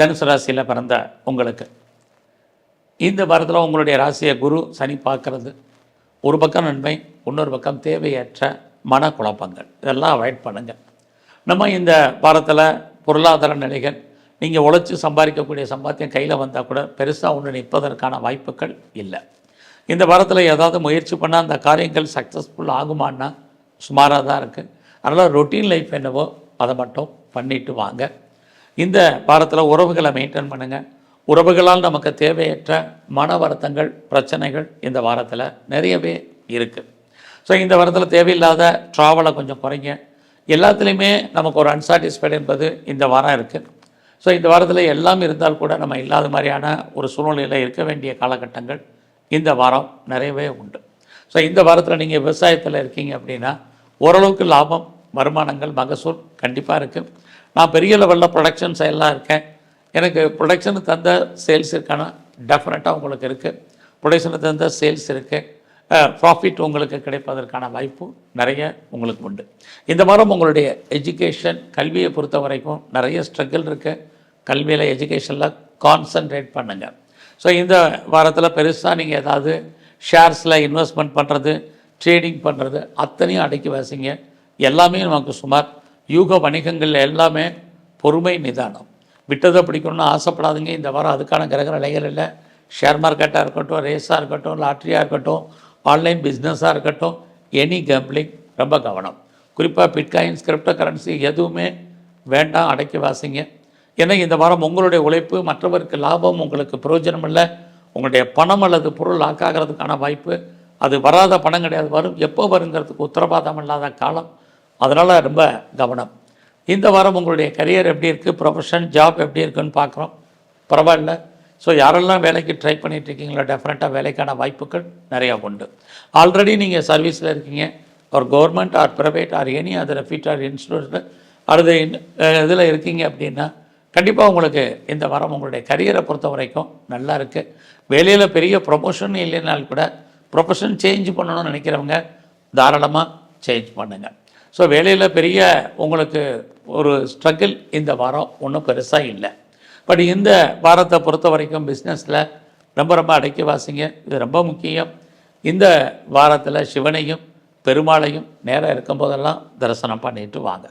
தனுசு ராசியில் பிறந்த உங்களுக்கு. இந்த வாரத்தில் உங்களுடைய ராசியை குரு சனி பார்க்கறது. ஒரு பக்கம் நன்மை இன்னொரு பக்கம் தேவையற்ற மனக்குழப்பங்கள். இதெல்லாம் அவாய்ட் பண்ணுங்கள் நம்ம இந்த வாரத்தில் பொருளாதார நிலைகள் நீங்கள் உழைச்சி சம்பாதிக்கக்கூடிய சம்பாத்தியம் கையில் வந்தால் கூட பெருசாக ஒன்று நிற்பதற்கான வாய்ப்புகள் இல்லை. இந்த வாரத்தில் ஏதாவது முயற்சி பண்ணால் அந்த காரியங்கள் சக்ஸஸ்ஃபுல் ஆகுமான்னா சுமாராக தான் இருக்குது அதனால் ரொட்டீன் லைஃப் என்னவோ அதை மட்டும் பண்ணிட்டு வாங்க. இந்த வாரத்தில் உறவுகளை மெயின்டைன் பண்ணுங்கள் உறவுகளால் நமக்கு தேவையற்ற மன வருத்தங்கள் பிரச்சனைகள் இந்த வாரத்தில் நிறையவே இருக்குது ஸோ இந்த வாரத்தில் தேவையில்லாத ட்ராவலை கொஞ்சம் குறைங்க. எல்லாத்துலேயுமே நமக்கு ஒரு அன்சாட்டிஸ்ஃபைடு என்பது இந்த வாரம் இருக்குது ஸோ இந்த வாரத்தில் எல்லாம் இருந்தால் கூட நம்ம இல்லாத மாதிரியான ஒரு சூழ்நிலையில் இருக்க வேண்டிய காலகட்டங்கள் இந்த வாரம் நிறையவே உண்டு. ஸோ இந்த வாரத்தில் நீங்கள் விவசாயத்தில் இருக்கீங்க அப்படின்னா ஓரளவுக்கு லாபம் வருமானங்கள் மகசூல் கண்டிப்பாக இருக்குது நான் பெரிய லெவலில் ப்ரொடக்ஷன் சைடெலாம் இருக்கேன். எனக்கு ப்ரொடக்ஷனுக்கு தந்த சேல்ஸ் இருக்கானா? டெஃபினட்டாக உங்களுக்கு இருக்குது ப்ரொடக்ஷனுக்கு தந்த சேல்ஸ் இருக்குது ப்ராஃபிட் உங்களுக்கு கிடைப்பதற்கான வாய்ப்பு நிறைய உங்களுக்கு உண்டு. இந்த வாரம் உங்களுடைய எஜுகேஷன் கல்வியை பொறுத்த வரைக்கும் நிறைய ஸ்ட்ரகிள் இருக்குது கல்வியில் எஜுகேஷனில் கான்சன்ட்ரேட் பண்ணுங்கள் ஸோ இந்த வாரத்தில் பெருசாக நீங்கள் ஏதாவது ஷேர்ஸில் இன்வெஸ்ட்மெண்ட் பண்ணுறது ட்ரேடிங் பண்ணுறது அத்தனையும் அடக்கி வாசிங்க. எல்லாமே நமக்கு சுமார் யூக வணிகங்கள் எல்லாமே பொறுமை நிதானம். விட்டதை பிடிக்கணும்னு ஆசைப்படாதுங்க. இந்த வாரம் அதுக்கான கிரக நிலைகள் இல்லை. ஷேர் மார்க்கெட்டாக இருக்கட்டும் ரேஸாக இருக்கட்டும் லாட்ரியாக இருக்கட்டும் ஆன்லைன் பிஸ்னஸாக இருக்கட்டும் எனி கேம்பிளிங் ரொம்ப கவனம். குறிப்பாக பிட்காயின் கிரிப்டோ கரன்சி எதுவுமே வேண்டாம் அடக்கி வாசிங்க. ஏன்னா இந்த வாரம் உங்களுடைய உழைப்பு மற்றவருக்கு லாபம் உங்களுக்கு பிரயோஜனம் இல்லை. உங்களுடைய பணம் அல்லது பொருள் லாக் ஆகிறதுக்கான வாய்ப்பு. அது வராத பணம் கிடையாது. வரும் எப்போ வருங்கிறதுக்கு உத்தரவாதம் இல்லாத காலம். அதனால் ரொம்ப கவனம். இந்த வாரம் உங்களுடைய கரியர் எப்படி இருக்குது ப்ரொஃபஷன் ஜாப் எப்படி இருக்குன்னு பார்க்குறோம். பரவாயில்ல. ஸோ யாரெல்லாம் வேலைக்கு ட்ரை பண்ணிகிட்டு இருக்கீங்களோ டெஃபினட்டாக வேலைக்கான வாய்ப்புகள் நிறையா உண்டு. ஆல்ரெடி நீங்கள் சர்வீஸில் இருக்கீங்க. ஒரு government or private or any other reputed or இன்ஸ்டியூட்டில் அடுத்த இதில் இருக்கீங்க அப்படின்னா கண்டிப்பாக உங்களுக்கு இந்த வாரம் உங்களுடைய கரியரை பொறுத்த வரைக்கும் நல்லா இருக்குது வேலையில் பெரிய ப்ரொமோஷன் இல்லைனாலும் கூட ப்ரொஃபஷன் சேஞ்ச் பண்ணணும்னு நினைக்கிறவங்க தாராளமாக சேஞ்ச் பண்ணுங்கள் ஸோ வேலையில் பெரிய உங்களுக்கு ஒரு ஸ்ட்ரகிள் இந்த வாரம் ஒன்றும் பெருசாக இல்லை. பட் இந்த வாரத்தை பொறுத்த வரைக்கும் பிஸ்னஸில் ரொம்ப ரொம்ப அடக்கி வாசிங்க. இது ரொம்ப முக்கியம். இந்த வாரத்தில் சிவனையும் பெருமாளையும் நேரம் இருக்கும்போதெல்லாம் தரிசனம் பண்ணிட்டு வாங்க.